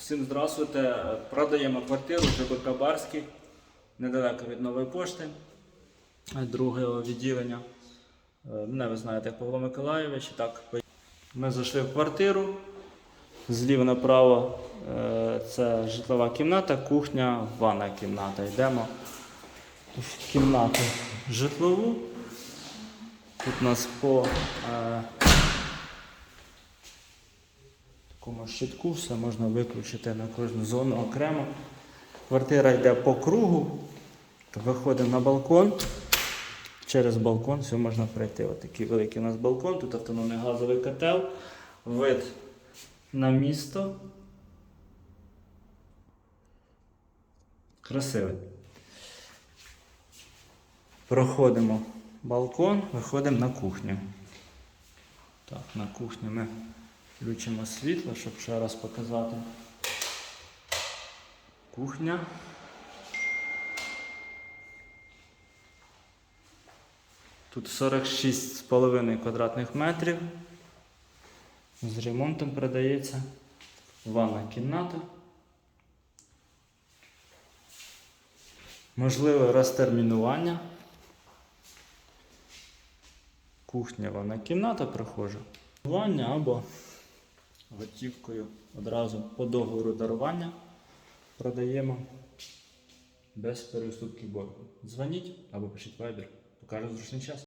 Всім здравствуйте. Продаємо квартиру ЖБК Барський, недалеко від нової пошти, другого відділення. Е, Мене ви знаєте як Павло Миколайович. І Так, ми зайшли в квартиру. Зліва направо е, це житлова кімната, кухня, ванна кімната. Йдемо в кімнату житлову. Тут у нас по такому щитку все можна виключити на кожну зону окремо. Квартира йде по кругу, виходимо на балкон. Через балкон все можна пройти. Ось такий великий у нас балкон, тут автономний газовий котел, вид на місто. Красивий. Проходимо балкон, виходимо на кухню. Так, на кухню ми включимо світло, щоб ще раз показати. Кухня. Тут 46,5 квадратних метрів. З ремонтом продається. Ванна кімната. Можливе розтермінування. Кухня, ванна кімната прихожа. Дарування або готівкою одразу по договору дарування продаємо без переуступки боргу. Дзвоніть або пишіть вайбер. Покажу зручний час.